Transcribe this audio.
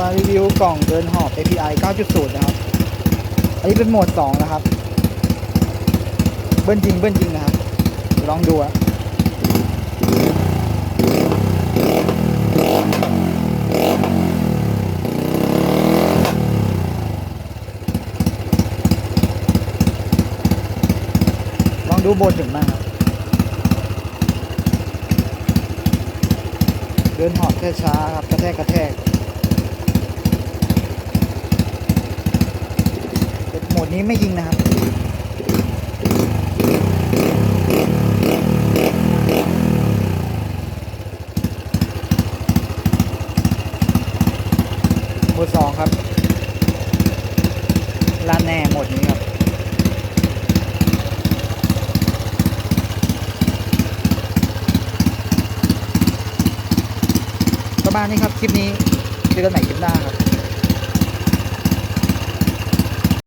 มารีวิวกล่องเดินหอบ API 9.0 นะครับ อันนี้เป็นโหมด 2 นะครับ เบิ้ลจริงเบิ้ลจริงนะครับ ลองดูอะลองดูโหมดหนึ่งบ้างครับ เดินหอบแค่ช้าครับ กระแทกกระแทกแต่โหม ดนี้ไม่ยิงนะครับหมดสองครับลานแน่หมดนี้ครับประมาณนี้ครับ คลิปนี้เจอกันใหม่คลิปหน้าครับ